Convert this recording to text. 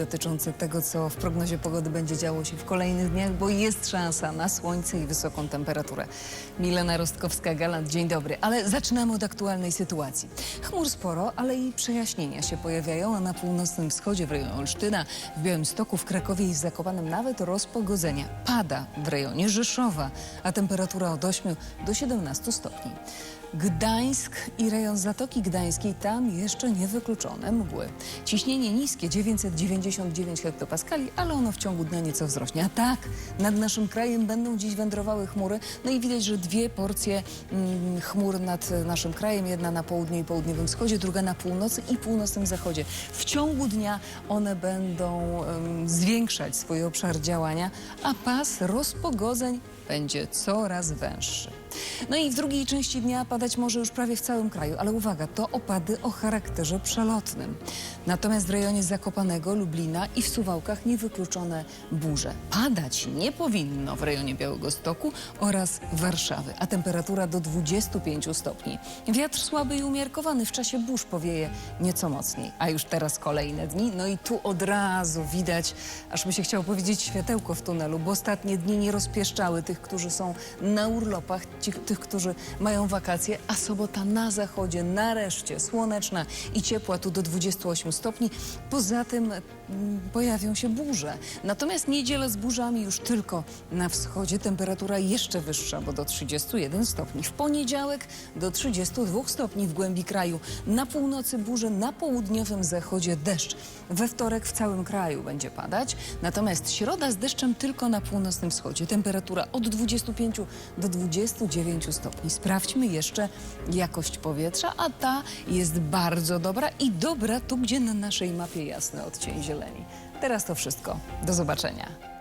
dotyczące tego, co w prognozie pogody będzie działo się w kolejnych dniach, bo jest szansa na słońce i wysoką temperaturę. Milena Rostkowska-Galant, dzień dobry. Ale zaczynamy od aktualnej sytuacji. Chmur sporo, ale i przejaśnienia się pojawiają, a na północnym wschodzie w rejonie Olsztyna, w Białymstoku, w Krakowie i Zakopanem nawet rozpogodzenia. Pada w rejonie Rzeszowa, a temperatura od 8 do 17 stopni. Gdańsk i rejon Zatoki Gdańskiej, tam jeszcze niewykluczone mgły. Ciśnienie niskie 999 hektopaskali, ale ono w ciągu dnia nieco wzrośnie. A tak, nad naszym krajem będą dziś wędrowały chmury. No i widać, że dwie porcje mm, chmur nad naszym krajem, jedna na południu i południowym wschodzie, druga na północy i północnym zachodzie. W ciągu dnia one będą em, zwiększać swój obszar działania, a pas rozpogodzeń będzie coraz węższy. No i w drugiej części dnia padać może już prawie w całym kraju, ale uwaga, to opady o charakterze przelotnym. Natomiast w rejonie Zakopanego, Lublina i w Suwałkach niewykluczone burze. Padać nie powinno w rejonie Białegostoku oraz Warszawy, a temperatura do 25 stopni. Wiatr słaby i umiarkowany w czasie burz powieje nieco mocniej, a już teraz kolejne dni. No i tu od razu widać, aż mi się chciało powiedzieć światełko w tunelu, bo ostatnie dni nie rozpieszczały tych, którzy są na urlopach, ci, tych, którzy mają wakacje, a sobota na zachodzie nareszcie słoneczna i ciepła tu do 28 stopni. Poza tym mm, pojawią się burze. Natomiast niedzielę z burzami już tylko na wschodzie temperatura jeszcze wyższa, bo do 31 stopni. W poniedziałek do 32 stopni w głębi kraju. Na północy burze, na południowym zachodzie deszcz. We wtorek w całym kraju będzie padać, natomiast środa z deszczem tylko na północnym wschodzie. Temperatura od 25 do 29 stopni. Sprawdźmy jeszcze jakość powietrza, a ta jest bardzo dobra i dobra tu, gdzie na naszej mapie jasny odcień zieleni. Teraz to wszystko. Do zobaczenia.